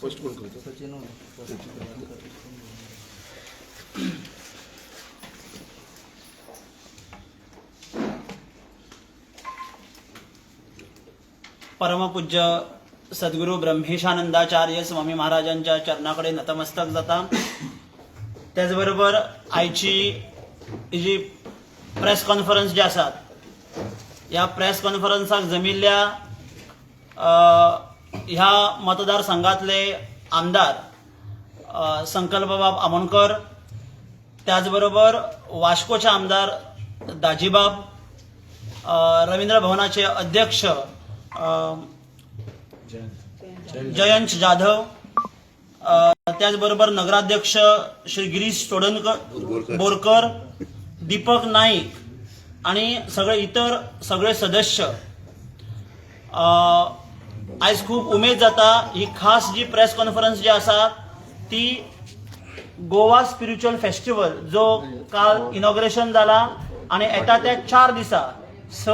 First कोण करतो परमपूज्य सद्गुरू ब्रह्मेशानंदाचार्य स्वामी महाराजांच्या चरणाकडे नतमस्तक जाता. त्याचबरोबर आयची जी प्रेस कॉन्फरन्स जी आसात ह्या प्रेस कॉन्फरन्साक जमिल्ल्या ह्या मतदारसंघातले आमदार अ, संकल्पबाब आमोणकर त्याचबरोबर वास्कोचे आमदार दाजीबाब रवींद्र भवनाचे अध्यक्ष जयंत जाधव त्याचबरोबर नगराध्यक्ष श्री गिरीश चोडणकर बोरकर. दीपक नाईक आणि सगळे इतर सगळे सदस्य. आयज खूप उमेद जाता ही खास जी प्रेस कॉन्फरन्स जी आसा ती गोवा स्पिरिच्युअल फेस्टिवल जो काल इनॉग्रेशन जाला आणि येता त्या चार दिसा स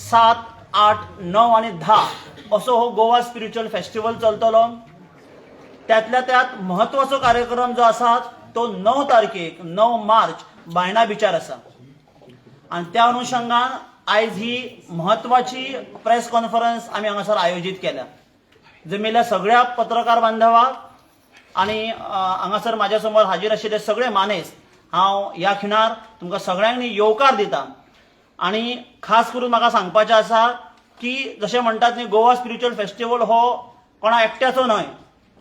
सात आठ णव आणि धा असो हो गोवा स्पिरिच्युअल फेस्टिवल चलतलो. त्यातल्या त्यात महत्त्वाचा कार्यक्रम जो आसा तो णव तारखेक णव मार्च बायणा बिचार आसा आणि त्या अनुषंगान आयज ही महत्वाची प्रेस कॉन्फरन्स आमी हांगासर आयोजीत केल्या. जमिल्ल्या सगळ्या पत्रकार बांधवांक आणि हांगासर म्हाज्या समोर हाजीर आशिल्ले सगळे मानेस हांव ह्या खिणार तुमकां सगळ्यांनी येवकार दिता. आणि खास करून म्हाका सांगपाचें आसा की जशें म्हणटात न्ही गोवा स्पिरिच्युअल फेस्टिवल हो कोणा एकट्याचो न्हय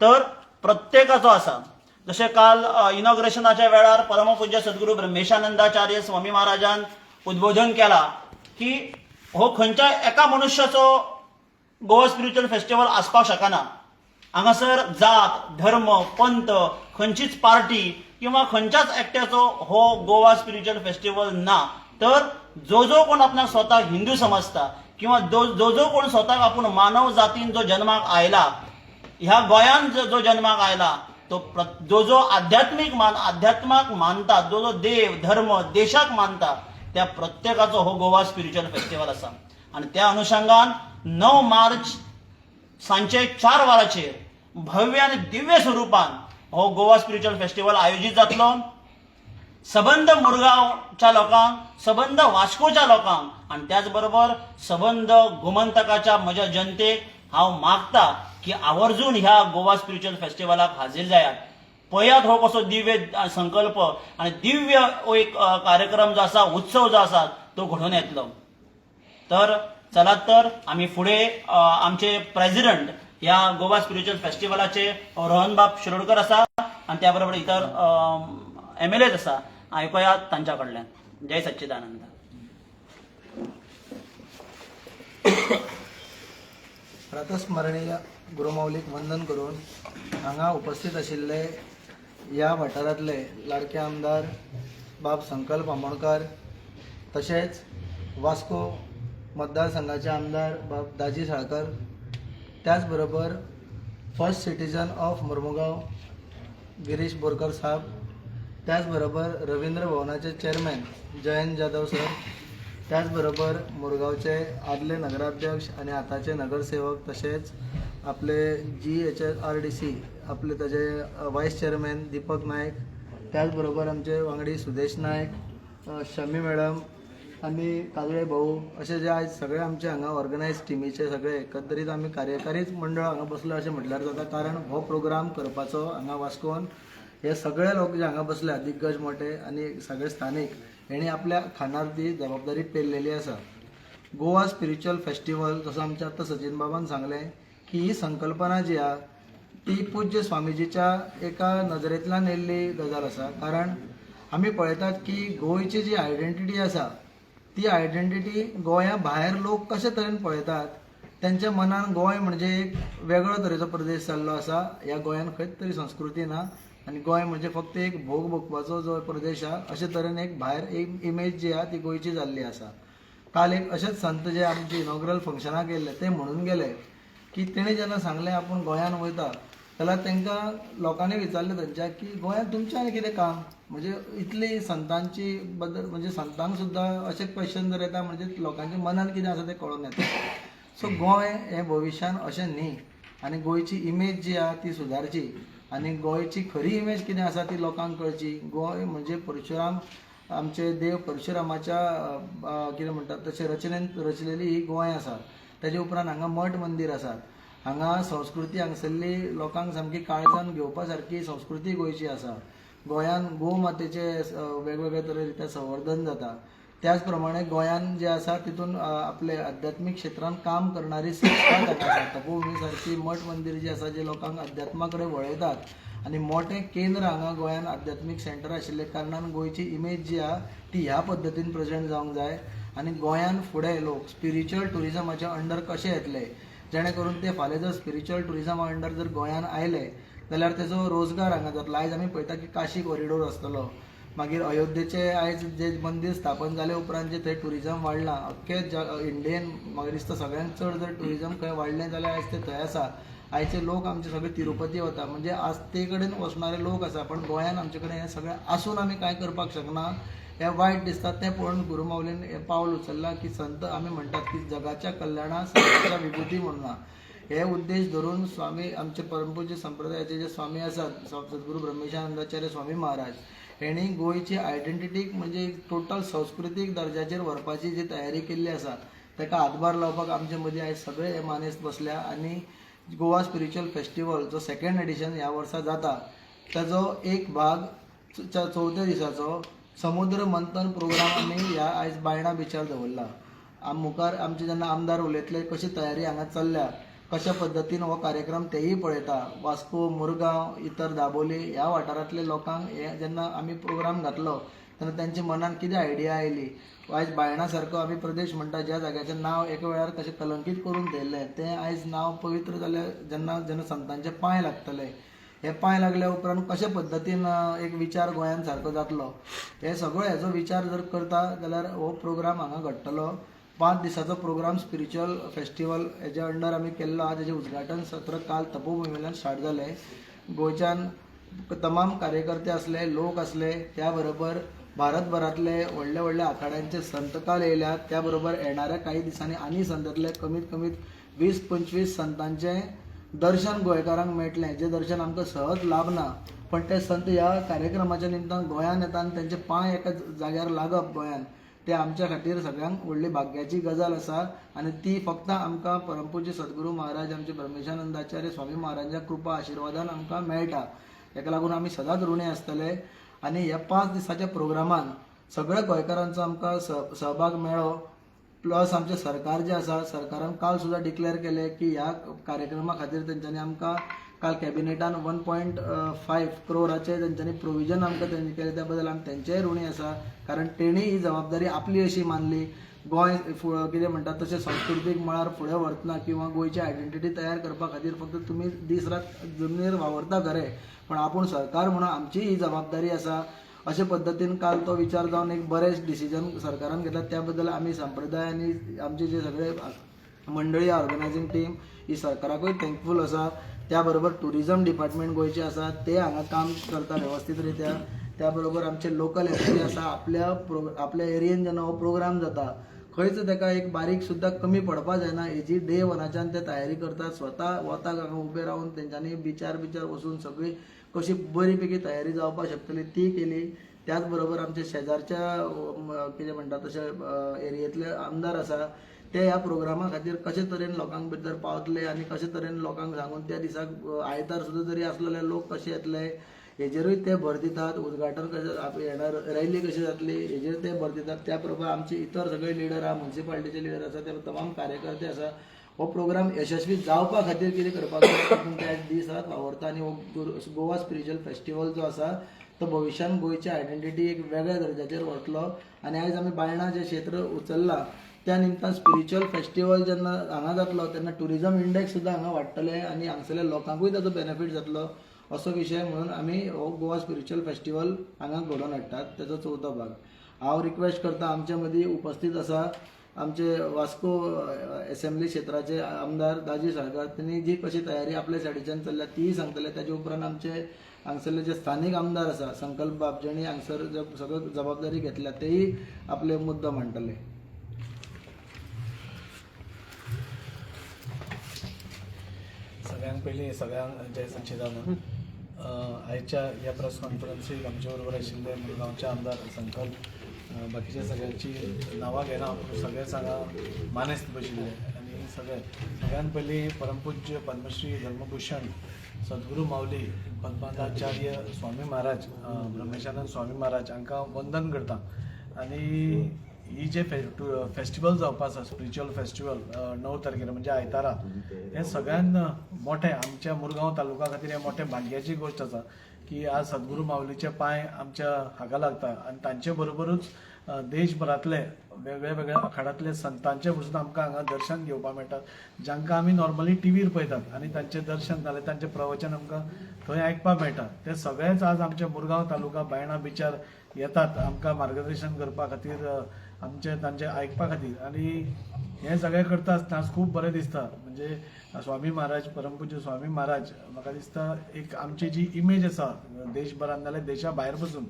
तर प्रत्येकाचो आसा जशें काल इनॉग्रेशनाच्या वेळार परमपूज्य सद्गुरू ब्रह्मेशानंदाचार्य स्वामी महाराजान उद्बोधन केला की हो खंयच्याय एका मनुश्याचो गोवा स्पिरिच्युअल फेस्टिवल आसपाक शकना. हांगासर जात धर्म पंथ खंयचीच पार्टी किंवा खंयच्याच एकट्याचो हो गोवा स्पिरिच्युअल फेस्टिवल ना. तर जो जो कोण आपणाक स्वताक हिंदू समजता किंवा जो जो जो कोण स्वताक आपूण मानव जातीन जो जन्माक आयला ह्या गोंयान जो जो जन्माक आयला तो प्र- जो जो आध्यात्मीक मान आध्यात्माक मानता जो जो देव धर्म देशाक मानता त्या प्रत्येकाचो हो गोवा स्पिरिच्युअल फेस्टिवल आसा. आणि त्या अनुषंगान णव मार्च सांचे चार वरांचेर भव्य आणि दिव्य स्वरुपान हो गोवा स्पिरिच्युअल फेस्टिवल आयोजीत जातलो. सबंद मुरगावच्या लोकांक सबंद वास्कोच्या लोकांक आणि त्याचबरोबर सबंद गोमंतकाच्या म्हज्या जनतेक हांव मागता की आवर्जून ह्या गोवा स्पिरिच्युअल फेस्टिवलाक हाजीर जायात. पयात हो कसो दिव्य संकल्प आणि दिव्य हो एक कार्यक्रम जो आसा उत्सव जो आसा तो घडोवन येतलो. तर चलात तर आम्ही पुढे आमचे प्रेसिडेंट या गोवा स्पिरिच्युअल फेस्टिवलाचे रोहनबाब शिरोडकर आसा आणि त्याबरोबर इतर एम एल एज आसा ऐकूयात तांच्या कडल्यान जय सच्चिदानंद. प्रातस्मरणीय गुरुमौलीक वंदन करून हांगा उपस्थित आशिल्ले ह्या वाठारांतले लाडके आमदार बाब संकल्प आमोणकार तशेंच वास्को मतदारसंघाचे आमदार बाब दाजी साळकर त्याच बरोबर first citizen of Mormugao Girish Borkar साहेब त्याचबरोबर रवींद्र भवनाचे चेअरमॅन जयंत जाधव सर त्याचबरोबर मुरगावचे आदले नगराध्यक्ष आणि आताचे नगरसेवक तसेच आपले G H R D C आपले ताजे व्हाईस चेअरमॅन दीपक नायक त्याचबरोबर आमचे वांगडी सुदेश नायक शमी मॅडम आनी काजळे भाऊ असे जे आयज सगळे आमचे हांगा ऑर्गनायज टिमीचे सगळे एकंदरीत आमी कार्यकारीच मंडळ हांगा बसलो अशें म्हटल्यार जाता कारण हो प्रोग्राम करपाचो हांगा वास्कोन हे सगळे लोक जे हांगा बसल्या दिग्गज मोठे आनी सगळे स्थानीक हेणी आपल्या खांदार ती जबाबदारी पेरलेली आसा गोवा स्पिरिच्युअल फेस्टिवल जसं आमच्या आतां सचिन बाबान सांगलें की ही संकल्पना जी आहा ती पूज्य स्वामीजीच्या एका नजरेंतल्यान येल्ली गजाल आसा कारण आमी पळयतात की गोंयची जी आयडेंटिटी आसा ती आयडेंटिटी गोंया भायर लोक कशे तरेन पळयतात त्यांच्या मनान गोंय म्हणजे एक वेगळो तरेचो प्रदेश जाल्लो आसा ह्या गोंयान खंयच तरी संस्कृती ना आनी गोंय म्हणजे फक्त एक भोग भोगपाचो जो प्रदेश आहा अशे तरेन एक भायर एक इमेज जी आहा ती गोंयची जाल्ली आसा. काल एक अशेच संत जे आमचे इनॉग्रल फंक्शनाक गेल्ले ते म्हणून गेले की तेणे जेन्ना सांगलें आपूण गोंयान वयता जाल्यार तांकां लोकांनी विचारलें थंयच्या की गोंयांत तुमचें आनी कितें काम? म्हणजे इतली संतांची बद्दल म्हणजे संतांक सुद्दां अशे क्वेश्चन जर येता म्हणजे लोकांच्या मनान कितें आसा तें कळून येता. सो गोंय हें भविश्यान अशें न्ही. आनी गोंयची इमेज जी आहा ती सुदारची आनी गोंयची खरी इमेज कितें आसा ती लोकांक कळची गोंय म्हणजे परशुराम आमचे देव परशुरामाच्या कितें म्हणटात तशें रचनेन रचलेली ही गोंय आसा तेजे उपरांत हांगा मठ मंदीर आसात हांगा संस्कृती हांगसरली लोकांक सामकी काळजान घेवपा सारकी संस्कृती गोंयची आसा गोंयान गोमातेचे वेगवेगळे तरे रित्या संवर्धन जाता. त्याच प्रमाणे जे आसा तितून आपले अध्यात्मीक क्षेत्रांत काम करणारी संस्था आसा तपोभूमी सारकी मठ मंदिर जी आसा जे लोकांक अध्यात्मा कडेन वळयतात आनी मोठें केंद्र हांगा गोंयांत अध्यात्मीक सेंटर आशिल्ले कारणान गोंयची इमेज जी आहा ती ह्या पद्दतीन प्रेझेंट जावंक जाय. आनी गोंयांत फुडें लोक स्पिरिच्युअल टुरिजमाच्या अंडर कशे येतले? जेणे करून ते फाल्यां जर स्पिरिच्युअल टुरिजमा अंडर जर गोंयांत आयले जाल्यार तेजो रोजगार हांगा जातलो. आयज आमी पळयता की काशी कॉरिडोर आसतलो. मागीर अयोध्येचे आयज जे मंदीर स्थापन जाले उपरांत जे थंय टुरिजम वाडलां अख्खे जग इंडियेन म्हाका दिसता सगळ्यांत चड जर टुरिजम खंय वाडलें जाल्यार आयज ते थंय आसा. आयचे लोक आमचे सगळे तिरुपती वता म्हणजे आस्ते कडेन वचणारे लोक आसा पण गोंयान आमचे कडेन हें सगळें आसून आमी कांय करपाक शकना हें वायट दिसता तें पळोवन गुरू माऊलीन हें पावल उचल्लां की संत आमी म्हणटात की जगाच्या कल्याणा संतांच्या विभुती म्हणून. हे उद्देश धरून स्वामी आमचे परमपूज्य संप्रदायाचे जे स्वामी आसात सद्गुरू ब्रह्मेशानंदाचार्य स्वामी महाराज हेणी गोंयची आयडेंटिटीक म्हणजे टोटल संस्कृतीक दर्जाचेर व्हरपाची जी तयारी केल्ली आसा ताका हातभार लावपाक आमचे मदीं आयज सगळे हे मानेस्त बसल्या आनी गोवा स्पिरिच्युअल फेस्टिवल जो सेकंड एडिशन ह्या वर्सा जाता ताजो एक भाग चवथ्या दिसाचो समुद्र मंथन प्रोग्राम आमी ह्या आयज बायणा बिचार दवरला. आम मुखार आमचे जेन्ना आमदार उलयतले कशी तयारी हांगा चल्ल्या कशा पद्दतीन हो कार्यक्रम तेही पळयता वास्को मुरगांव इतर दाबोली ह्या वाठारांतल्या लोकांक हे जेन्ना आमी प्रोग्राम घातलो तेन्ना तेंच्या मनान कितें आयडिया आयली आयज बायणा सारको आमी प्रदेश म्हणटा ज्या जाग्याचें नांव एका वेळार कशें कलंकीत करून दवरलें तें आयज नांव पवित्र जाल्यार जेन्ना जेन्ना संतांचे पांय लागतले. हे पांय लागल्या उपरांत कशे पद्दतीन एक विचार गोंयान सारको जातलो. हे सगळो हेजो विचार जर करता जाल्यार हो प्रोग्राम हांगा घडटलो पांच दिसाचो प्रोग्राम स्पिरिच्युअल फेस्टिवल हेज्या अंडर आमी केल्लो. आहा तेजें उद्घाटन सत्र काल तपोभुमींतल्यान स्टार्ट जालें गोंयच्यान तमाम कार्यकर्ते आसले लोक आसले त्या बरोबर भारतभरांतले व्हडल्या व्हडल्या आखाड्यांचे संत काल येयल्यात त्या बरोबर येणाऱ्या काही दिसांनी आनी संतांतले कमीत कमीत वीस पंचवीस संतांचें दर्शन गोंयकारांक मेळटलें जें दर्शन आमकां सहज लाभना पण ते संत ह्या कार्यक्रमाच्या निमतान गोंयान येता आनी तेंचे पांय एका जाग्यार लागप गोंयान. ते आमच्या खातीर सगळ्यांक व्हडली भाग्याची गजाल आसा. आनी ती फक्त आमकां परमपूज्य सद्गुरू महाराज आमचे ब्रह्मेशानंदाचार्य स्वामी महाराजांच्या कृपा आशिर्वादान आमकां मेळटा. ताका लागून आमी सदांच ऋणी आसतले. आनी ह्या पांच दिसाच्या प्रोग्रामान सगळ्या गोंयकारांचो आमकां स- सहभाग मेळ्ळो प्लस आमचें सरकार जें आसा सरकारान काल सुद्दां डिक्लेअर केलें की ह्या कार्यक्रमा खातीर तेंच्यांनी आमकां काल कॅबिनेटान वन पॉयंट फायव्ह क्रोराचें त्यांच्यानी प्रोविजन आमकां त्यांनी केलें त्या बद्दल आमी तेंचेय ऋणी आसा कारण तेणी ही जबाबदारी आपली अशी मानली. गोंय फु- कितें म्हणटात तशें संस्कृतीक मळार फुडें व्हरतना किंवा गोंयची आयडेंटिटी तयार करपा खातीर फक्त तुमी दीस रात जमनीर वावरता खरें. पण आपूण सरकार म्हणून आमची ही जबाबदारी आसा अशे पद्दतीन काल तो विचार जावन एक बरेंच डिसिजन सरकारान घेतला. त्या बद्दल आमी संप्रदाय आनी आमचे जे सगळे मंडळी ऑर्गनायझींग टीम ही सरकाराकूय थँकफूल आसा त्या बरोबर डिपार्टमेंट गोंयचे आसा ते हांगा काम करता वेवस्थीत रित्या त्या बरोबर आमचे लोकल एस आसा आपल्या प्रो आपल्या एरियेन जेन्ना हो प्रोग्राम जाता खंयच ताका एक बारीक सुद्दां कमी पडपा जायना हेजी डे वनाच्यान ते तयारी करतात स्वता वताक हांगा उबे रावन तेंच्यांनी बिचार बिचार वचून सगळी कशी बरी पैकी तयारी जावपाक शकतली ती केली. त्याच बरोबर आमच्या शेजारच्या कितें म्हणटा तशें एरियेंतले आमदार आसा ते ह्या प्रोग्रामा खातीर कशे तरेन लोकांक भितर पावतले आनी कशे तरेन लोकांक सांगून त्या दिसाक आयतार सुद्दां जरी आसलो जाल्यार लोक कशे येतले हेजेरूय ते भर दितात उद्घाटन कशें येणार रॅली कशी जातली हेजेर ते भर दितात. त्या बरोबर आमचे इतर सगळे लिडर आहा म्युन्सिपाल्टीचे लिडर आसा ते तमाम कार्यकर्ते आसा हो प्रोग्राम यशस्वी जावपा खातीर कितें करपाक जाय तातूंत ते दीस रात वावरता आनी हो गोवा स्पिरिच्युअल फेस्टिवल जो आसा तो भविश्यान गोंयची आयडेंटिटी एक वेगळ्या दर्जाचेर वतलो. आनी आयज आमी बायणा जें क्षेत्र उचल्लां त्या निमतान स्पिरिच्युअल फेस्टिवल जेन्ना हांगा जातलो तेन्ना ट्युरिजम इंडेक्स सुद्दां हांगा वाडटले आनी हांगसरल्या लोकांकूय ताजो बेनिफीट जातलो. असो विशय म्हणून आमी हो गोवा स्पिरिच्युअल फेस्टिवल हांगा घडोवन हाडटात तेजो चवथो भाग. हांव रिक्वेस्ट करता आमच्या मदीं उपस्थित आसा आमचे वास्को असेंब्ली क्षेत्राचे आमदार दाजी साळकार त्यांनी जी कशी तयारी आपल्या सायडीच्यान चल्ल्या तीय सांगतले त्याच्या उपरांत आमचे हांगसरले जे स्थानिक आमदार आसा संकल्प बाब जेणी हांगसर जे सगळं जबाबदारी घेतल्या तेही आपले मुद्दो मांडटले सगळ्यांक पयलीं सगळ्यांक जय सच्चिदानंद. आयच्या ह्या प्रेस कॉन्फरन्सीक आमचे बरोबर आशिल्ले मुरगांवचे आमदार संकल्प बाकीच्या सगळ्यांची नांवां घेना सगळेच हांगा मानेस्त बशिल्ले आनी सगळे सगळ्यान पयलीं परमपूज्य पद्मश्री धर्मभूषण सद्गुरू माऊली पद्मनाचार्य स्वामी महाराज ब्रह्मेशानंद स्वामी महाराज हांकां वंदन करता आनी ही जे फे फेस्टिवल जावपा आसा स्पिरिच्युअल फेस्टिवल णव तारखेर म्हणजे आयतारा. हें सगळ्यान मोठें आमच्या मुरगांव तालुका खातीर हे मोठें भाग्याची गोश्ट आसा की आज सद्गुरू माऊलीचे पांय आमच्या हाका लागता आनी तांचे बरोबरूच uh, देशभरांतले वेगळ्या वेगळ्या आखाड्यांतले संतांचे पसून आमकां हांगा दर्शन घेवपाक मेळटा जांकां आमी नॉर्मली टीव्हीर पळयतात. आनी तांचें दर्शन जालें तांचें प्रवचन आमकां थंय आयकपाक मेळटा ते सगळेच आज आमच्या मुरगांव तालुका बायणा बिचार येतात आमकां मार्गदर्शन करपा खातीर uh, आमचे तांचे आयकपा खातीर आनी हें सगळें करता आसतना खूब बरें दिसता म्हणजे स्वामी महाराज परमपूज्य स्वामी महाराज म्हाका दिसता एक आमची जी इमेज आसा देशभरांत नाजाल्यार देशा भायर पसून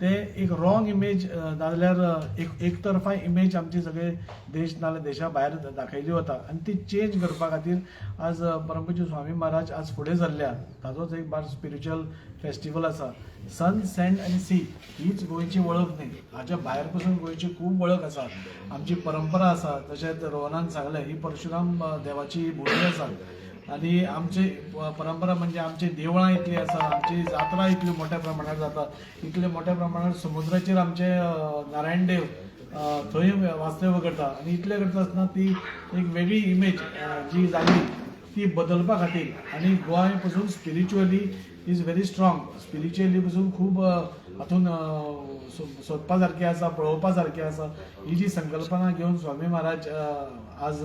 ते एक रॉंग इमेज नाजाल्यार एक एक तरफा इमेज आमची सगळे देश नाल्यार देशा भायर दाखयली वता. आनी ती चेंज करपा खातीर आज परमपूज्य स्वामी महाराज आज फुडें सरल्या. ताजोच एक बार स्पिरिच्युअल फेस्टिवल आसा. सन सँड आनी सी हीच गोंयची वळख न्ही. हाच्या भायर पसून गोंयची खूब वळख आसा आमची परंपरा आसा तशेंच रोहनान सांगलें ही परशुराम देवाची भुमी आसा आनी आमची परंपरा म्हणजे आमची देवळां इतली आसा आमची जात्रा इतली मोठ्या प्रमाणात जाता इतले मोठ्या प्रमाणात समुद्राचेर आमचे नारायण देव थंय वास्तव्य करता. आनी इतलें करता आसतना ती एक वेगळी इमेज जी जाली ती बदलपा खातीर. आनी गोंय पसून spiritually is very strong spiritually पसून खूब हातून अ, सोदपा सारकें आसा पळोवपा सारकें आसा ही जी संकल्पना घेवन स्वामी महाराज आज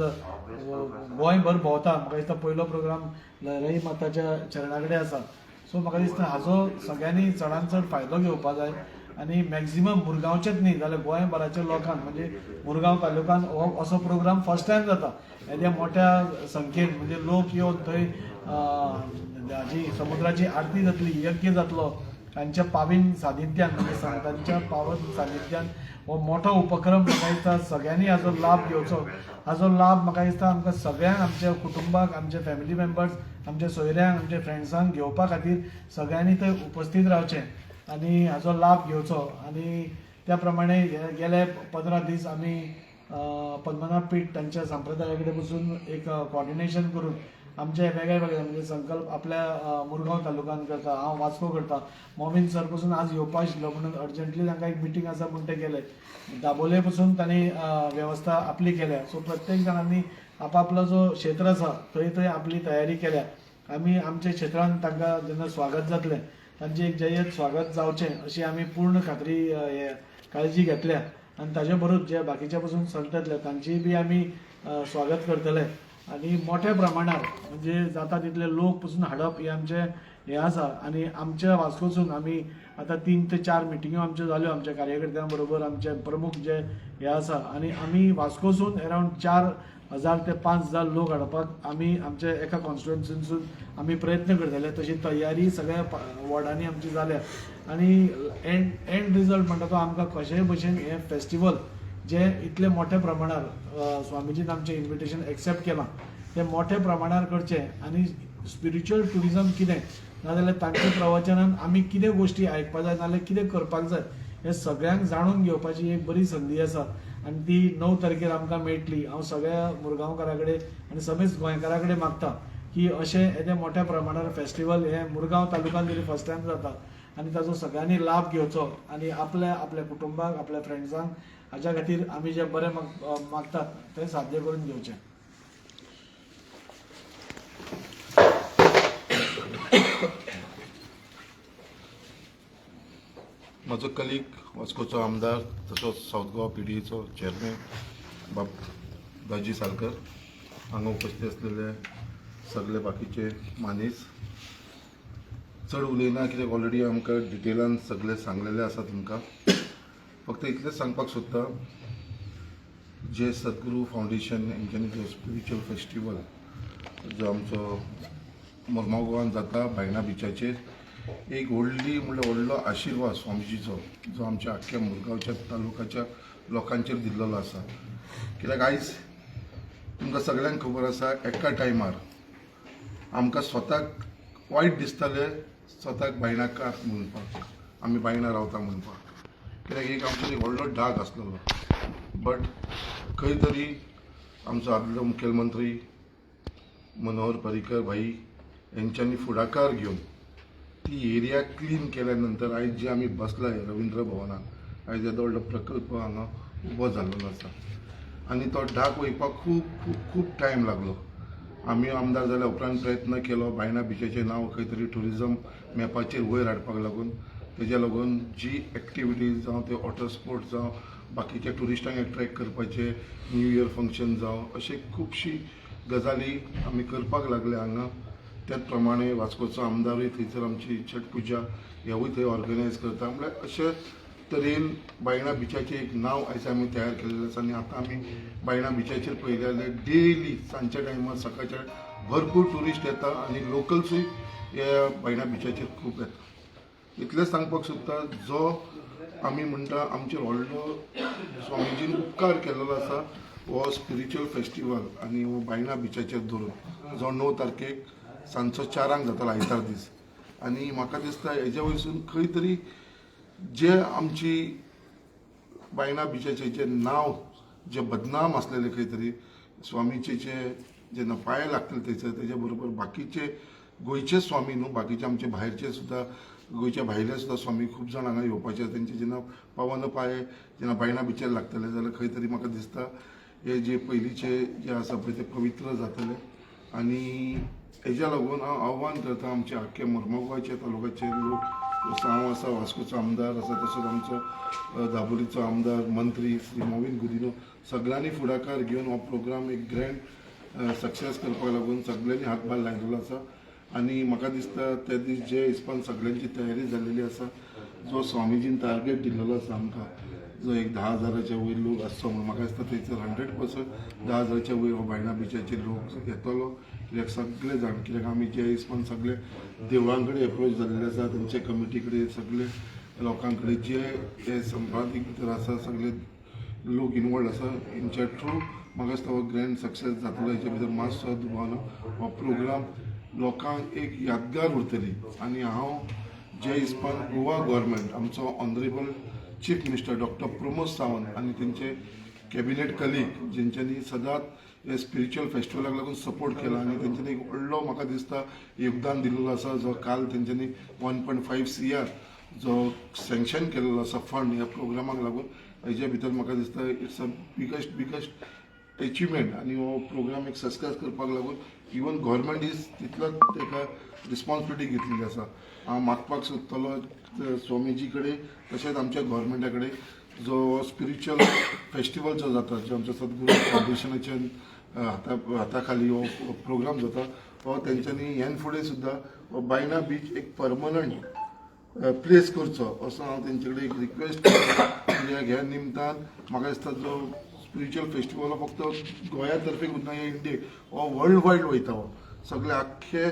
गोंयभर भोंवता म्हाका दिसता पयलो प्रोग्राम लहराई माताच्या चरणा कडेन आसा सो म्हाका दिसता हाचो सगळ्यांनी चडांत चड फायदो घेवपा जाय आनी मॅक्झिमम मुरगांवचेच न्ही जाल्यार गोंयभराच्या लोकांक म्हणजे मुरगांव तालुक्यान हो असो प्रोग्राम फर्स्ट टायम जाता. येद्या मोठ्या संख्येन म्हणजे लोक येवन थंय हाजी समुद्राची आरती जातली यज्ञ जातलो तांच्या पावीन सानिध्यान म्हणजे संतांच्या पावन सानिध्यान हो मोठो उपक्रम म्हाका दिसता सगळ्यांनी हाजो लाभ घेवचो हाजो लाभ म्हाका दिसता आमकां सगळ्यांक आमच्या कुटुंबाक आमच्या फॅमिली मेंबर्स आमच्या सोयऱ्यांक आमच्या फ्रेंड्सांक घेवपा खातीर सगळ्यांनी थंय उपस्थित रावचें आनी हाजो लाभ घेवचो आनी त्या प्रमाणे गेले पंदरा दीस आमी पद्मनाभ पीठ तांच्या संप्रदाया कडेन बसून एक कॉर्डिनेशन करून आमचे वेगळे वेगळे म्हणजे संकल्प आपल्या मुरगांव तालुक्यान करता हांव वास्को करता मोमीन सर पसून आज येवपा आशिल्लो म्हणून अर्जंटली तांकां एक मिटींग आसा म्हणून ते गेले दाबोले पसून तांणी वेवस्था आपली केल्या. सो प्रत्येक जाणांनी आपापलो जो क्षेत्र आसा थंय थंय आपली तयारी केल्या. आमी आमच्या क्षेत्रांत तांकां जेन्ना स्वागत जातलें तांचें एक जयत स्वागत जावचें अशी आमी पूर्ण खात्री हे काळजी घेतल्या. आनी ताचे बरोबर जे बाकीच्या पसून संत येतले तांचीय बी आमी स्वागत करतले आनी मोठ्या प्रमाणार म्हणजे जाता तितले लोक पसून हाडप हे आमचे हे आसा. आनी आमच्या वास्कोसून आमी आतां तीन ते चार मिटिंग्यो आमच्यो जाल्यो आमच्या कार्यकर्त्यां बरोबर आमचे प्रमुख जे हे आसा. आनी आमी वास्कोसून अरावंड चार हजार ते पांच हजार लोक हाडपाक आमी आमच्या एका कॉन्स्टिट्युएन्सीसून आमी प्रयत्न करतले. तशी तयारी सगळ्या वॉर्डांनी आमची जाल्या. आनी एंड एंड रिजल्ट म्हणटा तो आमकां कशेय भशेन हे फेस्टिवल जे इतले मोठ्या प्रमाणार स्वामीजीन आमचें इन्विटेशन एक्सेप्ट केलां. ते मोठ्या प्रमाणार करचें आनी स्पिरिच्युअल टुरिजम कितें नाजाल्यार तांच्या प्रवचनान आमी कितें गोश्टी आयकपाक जाय नाजाल्यार कितें करपाक जाय हे सगळ्यांक जाणून घेवपाची एक बरी संदी आसा. आनी ती णव तारखेर आमकां मेळटली. हांव सगळ्या मुरगांवकारा कडेन आनी समेस्त गोंयकारा कडेन मागता की अशें येदें मोठ्या प्रमाणार फेस्टिवल हे मुरगांव तालुकान तरी फर्स्ट टायम जाता आनी ताजो सगळ्यांनी लाभ घेवचो आनी आपल्या आपल्या कुटुंबाक आपल्या फ्रेंड्सांक हाच्या खातीर आमी जे बरें माग- मागतात तें साध्य करून घेवचें. म्हजो कलीग वास्कोचो आमदार तसोच सावथ गोवा पी डी एचो चेअरमॅन बाब दाजी सालकर हांगा उपस्थित असलेले सगळे बाकीचे मानीस चड उलयना कित्याक ऑलरेडी आमकां डिटेलान सगळें सांगलेलें आसा तुमकां. फक्त इतलेंच सांगपाक सोदता जे सद्गुरू फावंडेशन हेंच्यांनी जो स्पिरिच्युअल फेस्टिवल जो आमचो मुरमाव गोवान जाता बायणा बिचाचेर एक व्हडली म्हणल्यार व्हडलो आशिर्वाद स्वामीजीचो जो आमच्या आख्ख्या मुरगांवच्या तालुक्याच्या लोकांचेर दिल्लो आसा. कित्याक आयज तुमकां सगळ्यांक खबर आसा एका टायमार आमकां स्वताक वायट दिसतालें स्वताक बायणाकार म्हणपाक आमी बायणा रावता म्हणपाक कित्याक एक आमचो एक व्हडलो डाग आसलेलो बट खंय तरी आमचो आदलो मुखेलमंत्री मनोहर पर्रीकर भाई यांच्यांनी फुडाकार घेवन ती एरिया क्लीन केल्या नंतर आयज जे आमी बसला रवींद्र भवनात आयज येदो व्हडलो प्रकल्प हांगा उबो जाल्लो आसा आनी तो डाग वयपाक खूब खूब खूब टायम लागलो. आमी आमदार जाल्या उपरांत प्रयत्न केलो बायणा बिचाचें नांव खंय तरी ट्युरिजम मॅपाचेर वयर हाडपाक लागून. तेज्या लागून जी एक्टिविटीज जावं ते वॉटर स्पोर्ट्स जावं बाकीच्या ट्युरिस्टांक एट्रॅक्ट करपाचे न्यू इयर फंक्शन जावं अशे खुबशी गजाली आमी करपाक लागले हांगा. त्याच प्रमाणे वास्कोचो आमदारूय थंयसर आमची छट पुजा हेवूय थंय ऑर्गनायज करता. म्हळ्यार अशेंच तरेन बायणा बिचाचें एक नांव आयज आमी तयार केलेलें आसा आनी आतां आमी बायणा बिचाचेर पळयलें जाल्यार डेली सांजच्या टायमार सकाळच्या भरपूर ट्युरिस्ट येता आनी लोकल्सूय हे बायणा बिचाचेर खूब येता इतलेंच सांगपाक सोदता जो आमी म्हणटा आमचेर व्हडलो स्वामीजीन उपकार केल्लो आसा हो स्पिरिच्युअल फेस्टिवल आनी हो बायणा बिचाचेर धरून जो णव तारखेक सांजचो चारांक जातालो आयतार दीस. आनी म्हाका दिसता हेज्या वयरसून खंय तरी जे आमची बायणा बिचाचे जे नांव जें बदनाम असलेले खंय तरी स्वामीचे जे जेन्ना पांय लागतले थंयसर तेजे बरोबर बाकीचे गोंयचे स्वामी न्हू बाकीचे आमचे भायरचे सुद्दां गोंयच्या भायले सुद्दां स्वामी खूब जाण हांगा येवपाचे तेंचे जेन्ना पावन पांय जेन्ना बायणा बिचार लागतले जाल्यार खंय तरी म्हाका दिसता हे जे पयलींचे जे आसा पळय ते पवित्र जातले. आनी हेज्या लागून हांव आव्हान करता आमचे आख्खे मर्मगांवचे तालुक्याचे लोक हांव आसा वास्कोचो आमदार आसा तसंच आमचो अ, दाबोलीचो आमदार मंत्री श्री मोविन गुदिनो. सगळ्यांनी फुडाकार घेवन हो प्रोग्राम एक ग्रँड सक्सेस करपाक लागून सगळ्यांनी हातभार लायिल्लो आसा आनी म्हाका दिसता त्या दीस जे हिसपान सगळ्यांची तयारी जाल्लेली आसा जो स्वामीजीन टार्गेट दिल्लो आसा आमकां. जो एक धा हजाराच्या वयर लोक आसचो म्हणून म्हाका दिसता थंयसर हंड्रेड पर्संट धा हजाराच्या वयर हो बायणा बिचाचेर लोक येतलो कित्याक सगळे जाण कित्याक आमी जे हिसपान सगळे देवळां कडेन एप्रोच जाल्ले आसा तेंचे कमिटी कडेन सगळे लोकां कडेन जे हे संपादीक भितर आसा सगळे लोक इनवॉल्ड आसा हेंच्या थ्रू म्हाका दिसता हो ग्रँड सक्सेस जातलो हेच्या भितर मातसो दुबावलो हो प्रोग्राम लोकांक एक यादगार उरतली. आनी हांव जे हिसपान गोवा गोवोरमेंट आमचो honourable chief minister doctor Pramod Sawant आनी तेंचे कॅबिनेट कलीग जेंच्यांनी सदांच हे स्पिरिच्युअल फेस्टिवलाक लागून सपोर्ट केला आनी तेंच्यांनी एक व्हडलो म्हाका दिसता योगदान दिल्लो आसा जो काल तेंच्यांनी one point five C R जो सँक्शन केलेलो आसा फंड ह्या प्रोग्रामाक लागून हेच्या भितर म्हाका दिसता it's a biggest biggest achievement आनी हो प्रोग्राम एक सक्सेस करपाक लागून इवन गोव्हर्मेंट इज तितलोच ताका रिस्पॉन्सिबिलिटी घेतलेली आसा हांव मागपाक सोदतलो अ, स्वामीजी कडेन तशेंच आमच्या गोवोरमेंटा कडेन जो स्पिरिच्युअल फेस्टिवल जो जाता जो आमच्या सद्गुरू फावंडेशनाच्या हाता हाता खाली हो, हो प्रोग्राम जाता हो तेंच्यांनी हेन फुडें सुद्दां हो बायणा बीच एक परमनंट प्लेस करचो असो हांव तेंचे कडेन एक रिक्वेस्ट कित्याक ह्या निमतान म्हाका दिसता जो स्पिरिच्युअल फेस्टिवल हो फक्त गोंया तर्फे उरना हे इंडियेक हो वर्ल्ड वायड वयता हो. सगळे आख्खे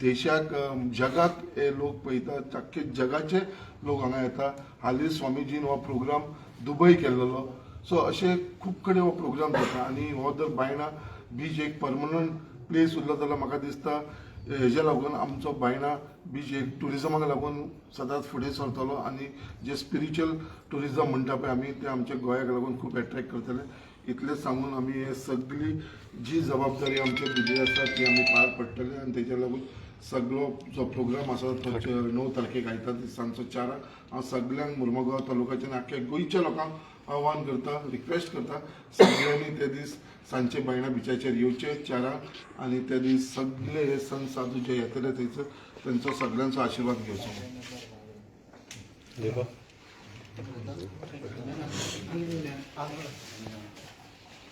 देशाक जगाक हे लोक पळतात आख्खे जगाचे लोक हांगा येता. हालीं स्वामीजीन हो प्रोग्राम दुबय केल्लो सो अशे खूब कडेन हो प्रोग्राम जाता आनी हो जर बायणा बीच एक परमनंट प्लेस उरलो जाल्यार म्हाका दिसता हेज्या लागून आमचो बायणा बीच एक ट्युरिजमाक लागून सदांच फुडें सरतलो आनी जे स्पिरिच्युअल ट्युरिजम म्हणटा पळय आमी ते आमच्या गोंयाक लागून खूब एट्रॅक्ट करतले. इतलेंच सांगून आमी हे सगळी जी जबाबदारी आमचे भितर आसा ती आमी पार पडटले आनी तेच्या लागून सगळो जो प्रोग्राम आसा तो च- णव तारखेक आयता दीस सांजचो चाराक हांव सगळ्यांक मुर्मगांव तालुक्याच्या आनी आख्या गोंयच्या लोकांक आव्हान करता रिक्वेस्ट करता सगळ्यांनी ते दीस सांजचे बायणा बिचाचेर येवचे चारांक आनी ते दीस सगळे हे संत साधू जे येतले थंयसर तेंचो सगळ्यांचो आशिर्वाद घेवचो